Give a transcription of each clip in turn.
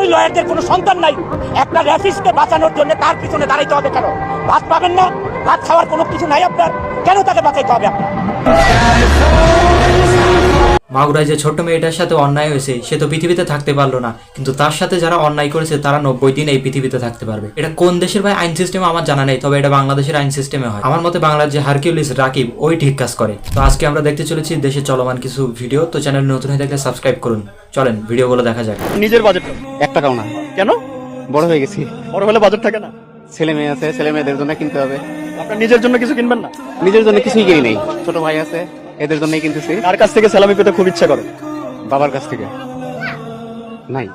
ওই লয়ারদের কোনো সন্তান নাই। একটা র্যাফিসকে বাঁচানোর জন্য তার পিছনে দাঁড়াইতে হবে কেন? ভাত পাবেন না? ভাত খাওয়ার কোনো কিছু নাই আপনার? কেন তাকে বাঁচাইতে হবে আপনার? মাগুরায় যে ছোট্ট মেয়েটার সাথে অন্যায় হয়েছে সে তো পৃথিবীতে থাকতে পারল না। কিন্তু তার সাথে যারা অন্যায় করেছে তারা নব্বই দিন এই পৃথিবীতে থাকতে পারবে। এটা কোন দেশের ভাই? আইন সিস্টেম আমার জানা নেই তবে এটা বাংলাদেশের আইন সিস্টেমে হয়। আমার মতে বাংলার যে হারকিউলিস রাকিব ওই ঠিক কাজ করে। তো আজকে আমরা দেখতে চলেছি দেশে চলমান কিছু ভিডিও তো চ্যানেল নতুন হয়ে থাকলে সাবস্ক্রাইব করুন। চলেন ভিডিও ভিডিওগুলো দেখা যাক। নিজের বাজেট এক টাকাও না। কেন? বড় হয়ে গেছি। বড় হলে বাজেট থাকে না। ছেলে মেয়ে আছে ছেলে মেয়েদের জন্য কিনতে হবে। আপনার নিজের জন্য কিছু কিনবেন না? নিজের জন্য কিছুই কিনি নেই। ছোট ভাই আছে এদের জন্যই কিনতেছি কার কাছ থেকে স্যালামি পেতে খুব ইচ্ছা করে? বাবার কাছ থেকে। নাই।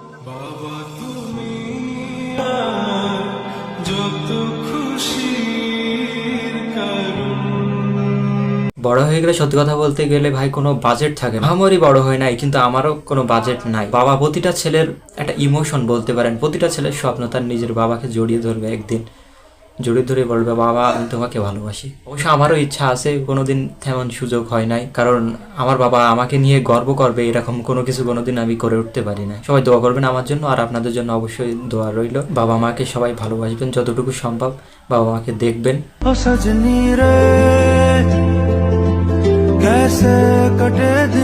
বড় হয়ে গেলে সত্যি কথা বলতে গেলে ভাই কোনো বাজেট থাকে না। আমারই বড় হয় নাই কিন্তু আমারও কোনো বাজেট নাই। বাবা প্রতিটা ছেলের একটা ইমোশন বলতে পারেন প্রতিটা ছেলের স্বপ্ন তার নিজের বাবাকে জড়িয়ে ধরবে একদিন। জড়িয়ে ধরে বলবে বাবা আমি তোমাকে ভালোবাসি অবশ্য আমারও ইচ্ছা আছে কোনোদিন তেমন সুযোগ হয় নাই কারণ আমার বাবা আমাকে নিয়ে গর্ব করবে এরকম কোনো কিছু কোনোদিন আমি করে উঠতে পারি না সবাই দোয়া করবেন আমার জন্য আর আপনাদের জন্য অবশ্যই দোয়া রইল বাবা মাকে সবাই ভালোবাসবেন যতটুকু সম্ভব বাবা মাকে দেখবেন ओ सजनी रे कैसे कटे दिन रात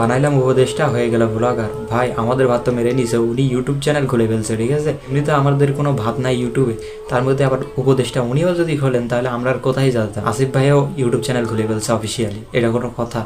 বানাইলাম উপদেশটা, হয়ে গেল ব্লগার। ভাই, আমাদের ভাত তো মেরে নিছে, উনি ইউটিউব চ্যানেল খুলে ফেলছে, ঠিক আছে? উনি তো আমাদের কোনো ভাত নাই ইউটিউবে তার মধ্যে আবার উপদেশটা উনিও যদি খোলেন, তাহলে আমরা আর কোথায় যেতাম আসিফ ভাইও ইউটিউব চ্যানেল খুলে ফেলছে অফিসিয়ালি এটা কোনো কথা।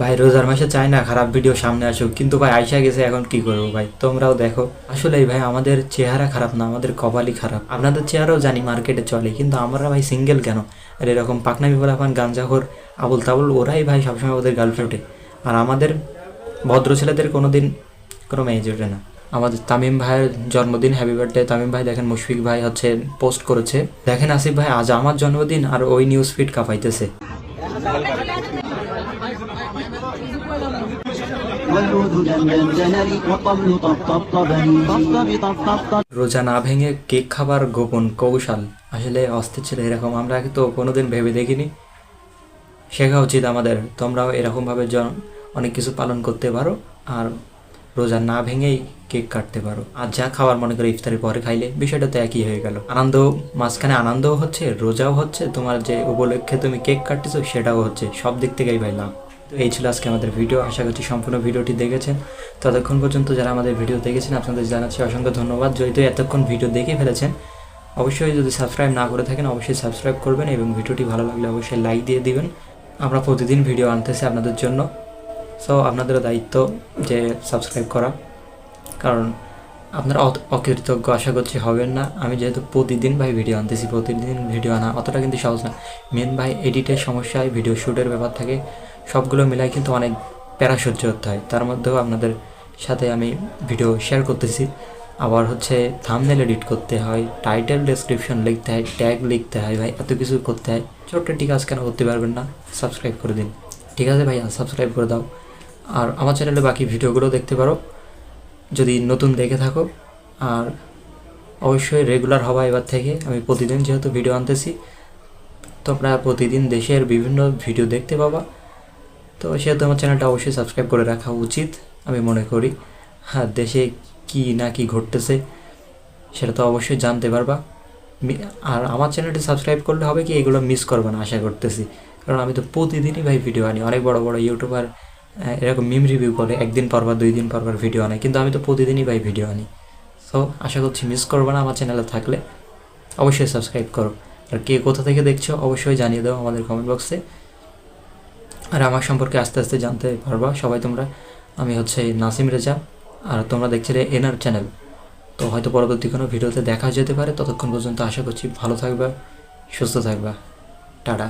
ভাই, রোজার মাসে চাই না, খারাপ ভিডিও সামনে আসুক। কিন্তু ভাই, আইসা গেছে, এখন কি করব ভাই? তোমরাও দেখো। আসলে ভাই, আমাদের চেহারা খারাপ না, আমাদের কপালই খারাপ। আপনাদের চেহারাও জানি মার্কেটে চলে, কিন্তু আমরা ভাই সিঙ্গেল কেন? আর এরকম বলে এখন গাঞ্জাখোর আবুল তাবুল ওরাই ভাই সবসময় ওদের গার্লফ্রেন্ডে আর আমাদের ভদ্র ছেলেদের কোনোদিন কোনো মেয়ে জোটে না। আমাদের তামিম ভাইয়ের জন্মদিন হ্যাপি বার্থডে তামিম ভাই দেখেন, মুশফিক ভাই হচ্ছে পোস্ট করেছে। দেখেন আসিফ ভাই, আজ আমার জন্মদিন, আর ওই নিউজ ফিড কাঁপাইতেছে। রোজা না ভেঙে কেক খাবার গোপন কৌশল। আসলে অস্থির ছিল এরকম, আমরা তো কোনোদিন ভেবে দেখিনি। শেখা উচিত আমাদের, তোমরাও এরকমভাবে অনেক কিছু পালন করতে পারো আর রোজা না ভেঙেই কেক কাটতে পারো। আর যা খাবার মনে করো ইফতারের পরে খাইলে, বিষয়টা তো একই হয়ে গেল। আনন্দ মাঝখানে আনন্দও হচ্ছে, রোজাও হচ্ছে, তোমার যে উপলক্ষে তুমি কেক কাটতেছো সেটাও হচ্ছে, সব দিক থেকেই ভাই লাভ। তো এই ছিল আজকে আমাদের ভিডিও। আশা করছি সম্পূর্ণ ভিডিওটি দেখেছেন। ততক্ষণ পর্যন্ত যারা আমাদের ভিডিও দেখেছেন, আপনাদের জানাচ্ছি অসংখ্য ধন্যবাদ। যেহেতু এতক্ষণ ভিডিও দেখে ফেলেছেন, অবশ্যই যদি সাবস্ক্রাইব না করে থাকেন, অবশ্যই সাবস্ক্রাইব করবেন এবং ভিডিওটি ভালো লাগলে অবশ্যই লাইক দিয়ে দিবেন। আমরা প্রতিদিন ভিডিও আনতেছি আপনাদের জন্য। সো আপনাদেরও দায়িত্ব যে সাবস্ক্রাইব করা। কারণ আপনারা অকৃতজ্ঞ আশা করছি হবেন না। আমি যেহেতু প্রতিদিন ভাই ভিডিও আনতেছি, প্রতিদিন ভিডিও আনা অতটা কিন্তু সহজ না। মেন ভাই এডিটের সমস্যায় ভিডিও শ্যুটের ব্যাপার থাকে, সবগুলো মিলাই কিন্তু অনেক প্যারা সহ্য করতে হয়। তার মধ্যেও আপনাদের সাথে আমি ভিডিও শেয়ার করতেছি। আবার হচ্ছে থামনেল এডিট করতে হয় টাইটেল ডেসক্রিপশন লিখতে হয় ট্যাগ লিখতে হয়, ভাই এত কিছু করতে হয়। ছোট্ট ঠিক কাজ কেন করতে পারবেন না? সাবস্ক্রাইব করে দিন। ঠিক আছে ভাইয়া সাবস্ক্রাইব করে দাও। আর আমার চ্যানেলে বাকি ভিডিওগুলো দেখতে পারো। যদি নতুন দেখে থাকো, আর অবশ্যই রেগুলার হবা এবার থেকে। আমি প্রতিদিন যেহেতু ভিডিও আনতেছি তোমরা প্রতিদিন দেশের বিভিন্ন ভিডিও দেখতে পাবা। তো সেহেতু আমার চ্যানেলটা অবশ্যই সাবস্ক্রাইব করে রাখা উচিত, আমি মনে করি। হ্যাঁ দেশে কি না কি ঘটতেছে, সেটা তো অবশ্যই জানতে পারবা। আর আমার চ্যানেলটি সাবস্ক্রাইব করলে হবে কি, এগুলো মিস করবে না, আশা করতেছি। কারণ আমি তো প্রতিদিনই ভাই ভিডিও আনি, অনেক বড় বড় ইউটিউবার এরকম মিম রিভিউ করে, একদিন পরবার দুই দিন পরবার ভিডিও আনে, কিন্তু আমি তো প্রতিদিনই ভাই ভিডিও আনি। সো আশা করছি মিস করবে না আমার চ্যানেলে থাকলে। অবশ্যই সাবস্ক্রাইব করো। আর কে কোথা থেকে দেখছ, অবশ্যই জানিয়ে দাও আমাদের কমেন্ট বক্সে আর আমার সম্পর্কে আস্তে আস্তে জানতে পারবা সবাই তোমরা। আমি হচ্ছে নাসিম রেজা, আর তোমরা দেখছিলে এনার চ্যানেল তো হয়তো পরবর্তী কোনো ভিডিওতে দেখা যেতে পারে। ততক্ষণ পর্যন্ত আশা করছি ভালো থাকবা, সুস্থ থাকবা। টাটা।